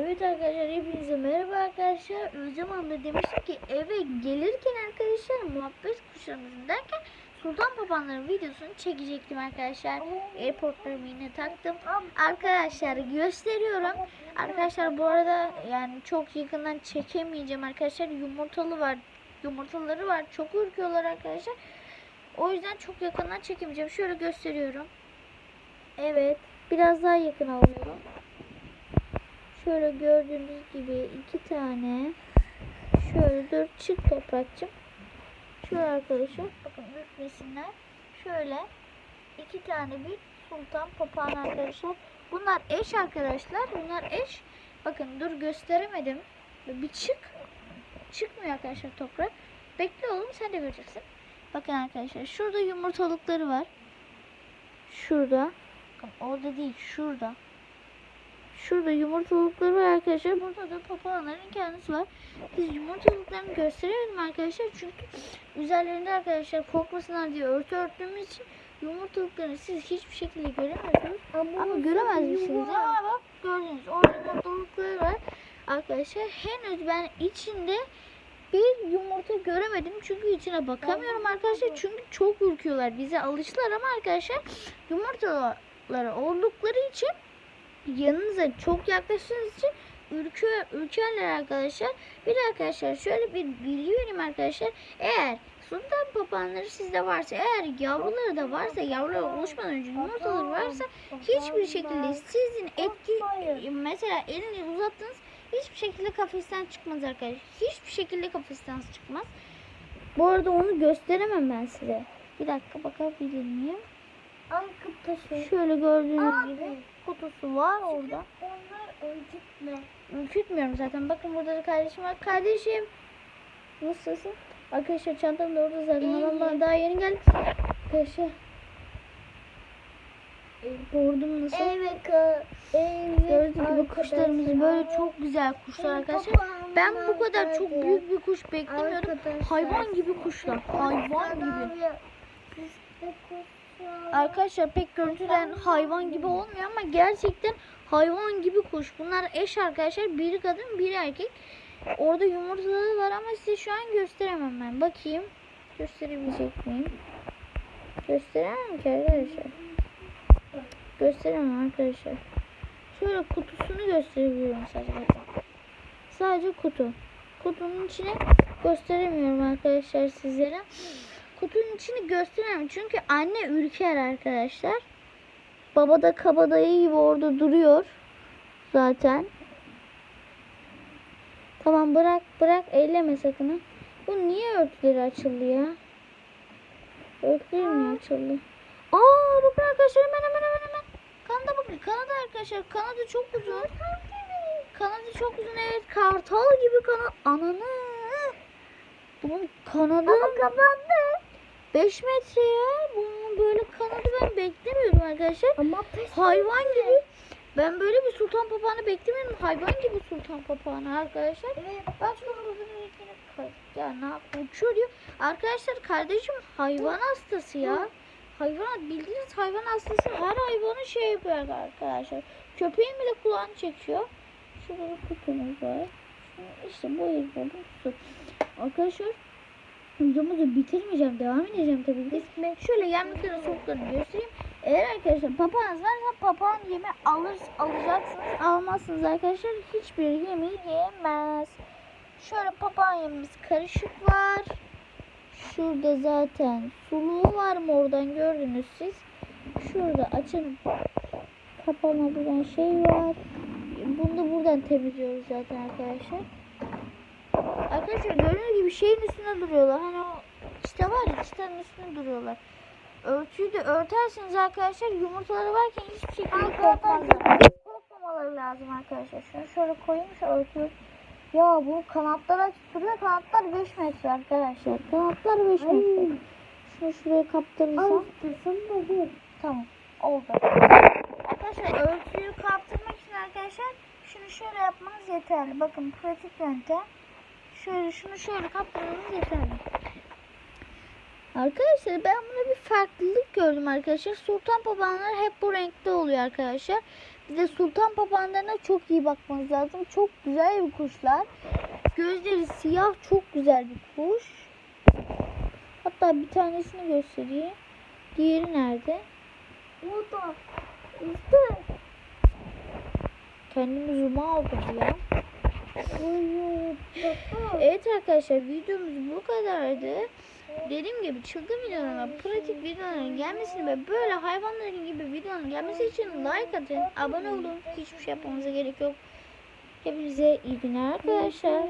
Evet arkadaşlar hepinize merhaba arkadaşlar. Özlem abla demişti ki eve gelirken arkadaşlar muhabbet kuşlarımızın derken Sultan Babanların videosunu çekecektim arkadaşlar. Airportlarımı yine taktım. Arkadaşlar gösteriyorum. Arkadaşlar bu arada yani çok yakından çekemeyeceğim arkadaşlar. Yumurtalı var. Yumurtaları var. Çok ürküyorlar arkadaşlar. O yüzden çok yakından çekemeyeceğim. Şöyle gösteriyorum. Evet. Biraz daha yakın alıyorum. Şöyle gördüğünüz gibi iki tane şöyle dur çık toprakçım. Şöyle arkadaşlar bakın ürkmesinler. Şöyle iki tane bir sultan papağan arkadaşlar. Bunlar eş arkadaşlar. Bunlar eş. Bakın dur gösteremedim. Bir çık. Çıkmıyor arkadaşlar toprak. Bekle oğlum sen de göreceksin. Bakın arkadaşlar şurada yumurtalıkları var. Şurada. Bakın orada değil şurada. Şurada yumurtalıkları var arkadaşlar. Burada da papağanların kendisi var. Biz yumurtalıklarını gösteremedim arkadaşlar. Çünkü üzerlerinde arkadaşlar korkmasınlar diye örtü örttüğümüz için yumurtalıklarını siz hiçbir şekilde göremiyorsunuz. Ama göremez misiniz? Ama bak gördünüz. Orada yumurtalıkları var. Arkadaşlar henüz ben içinde bir yumurta göremedim. Çünkü içine bakamıyorum arkadaşlar. Çünkü çok ürküyorlar. Bize alıştılar ama arkadaşlar yumurtaları oldukları için yanınıza çok yaklaştığınız için ürküyor, ürkerler arkadaşlar. Bir de arkadaşlar şöyle bir bilgi vereyim arkadaşlar. Eğer sultan papağanları sizde varsa eğer yavruları da varsa yavrular oluşmadan önce yumurtaları varsa hiçbir şekilde sizin etki mesela elini uzattınız hiçbir şekilde kafesten çıkmaz arkadaşlar. Hiçbir şekilde kafesten çıkmaz. Bu arada onu gösteremem ben size. Bir dakika bakabilir miyim? Şöyle gördüğünüz Abi. gibi kutusu var orada. Onlar öldükme. Ürkütmüyorum zaten. Bakın burada da kardeşim var. Kardeşim. Nasılsın? Arkadaşlar çantam da orada zaten. Adamlar daha yeni geldi. Arkadaşlar. Boğurdum nasıl? Evet. Evet. Gördüğünüz gibi kuşlarımız böyle çok güzel kuşlar arkadaşlar. Ben bu kadar çok büyük bir kuş beklemiyordum. Hayvan gibi kuşlar. Hayvan gibi. Arkadaşlar pek görüntüden hayvan gibi olmuyor ama gerçekten hayvan gibi kuş. Bunlar eş arkadaşlar. Biri kadın biri erkek. Orada yumurtaları var ama size şu an gösteremem ben. Bakayım. Gösterebilecek miyim? Gösteremem ki arkadaşlar. Gösteremem arkadaşlar. Şöyle kutusunu gösterebiliyorum sadece. Sadece kutu. Kutunun içine gösteremiyorum arkadaşlar sizlere. Kutunun içini gösteremem. Çünkü anne ürker arkadaşlar. Baba da kabadayı gibi orada duruyor. Zaten. Tamam bırak bırak elleme sakın. Bu niye örtüleri açıldı ya? Örtüleri niye açıldı? Aa bakın arkadaşlar hemen hemen hemen hemen. Kanada bakın. Kanada arkadaşlar. Kanada çok uzun. Kanadı çok uzun evet. Kartal gibi kanat. Ananı. Bunun kanadı. Ama kapandı. 5 metre ya. Bunun böyle kanadı ben beklemiyordum arkadaşlar. Ama. Hayvan gibi. Ben böyle bir sultan papağanı beklemiyordum. Hayvan gibi sultan papağanı arkadaşlar. Evet. Ben renkine kay- Ya ne yap? Uçuyor diyor. Arkadaşlar kardeşim hayvan hastası ya. Hayvan bildiğiniz hayvan hastası her hayvanı şey yapıyor arkadaşlar. Köpeğin bile kulağını çekiyor. Şurada kutumuz var. İşte bu yüzden kutusu. Arkadaşlar videomuzu bitirmeyeceğim. Devam edeceğim tabii ki. Şöyle yemliklerin soğuklarını göstereyim. Eğer arkadaşlar papağanınız varsa papağan yemi alır, alacaksınız. Almazsınız arkadaşlar. Hiçbir yemi yiyemez. Şöyle papağan yemimiz karışık var. Şurada zaten suluğu var mı oradan gördünüz siz. Şurada açın kapanabilen şey var. Bunu da buradan temizliyoruz zaten arkadaşlar. Arkadaşlar gördüğünüz gibi şeyin üstünde duruyorlar. Hani o işte var ya çıtanın üstünde duruyorlar. Örtüyü de örterseniz arkadaşlar yumurtaları varken hiçbir şekilde korkmazlar. Korkmamaları lazım arkadaşlar. Şunu şöyle koyayım şu örtüyü. Ya bu kanatlar açık duruyor. Kanatlar 5 metre arkadaşlar. Kanatlar 5 metre. Şunu şuraya kaptırırsam. Tamam. Oldu. Arkadaşlar örtüyü kaptırmak için arkadaşlar şunu şöyle yapmanız yeterli. Bakın pratik yöntem. Şöyle şunu şöyle kaptırmanız yeterli. Arkadaşlar ben buna bir farklılık gördüm arkadaşlar. Sultan papağanlar hep bu renkte oluyor arkadaşlar. Bir de sultan papağanlarına çok iyi bakmanız lazım. Çok güzel bir kuşlar. Gözleri siyah çok güzel bir kuş. Hatta bir tanesini göstereyim. Diğeri nerede? Burada. İşte. Kendimi zoom'a aldım ya. Evet arkadaşlar videomuz bu kadardı. Dediğim gibi çılgın videoların ve pratik videoların gelmesini ve böyle hayvanların gibi videonun gelmesi için like atın, abone olun. Hiçbir şey yapmanıza gerek yok. Hepinize iyi günler arkadaşlar.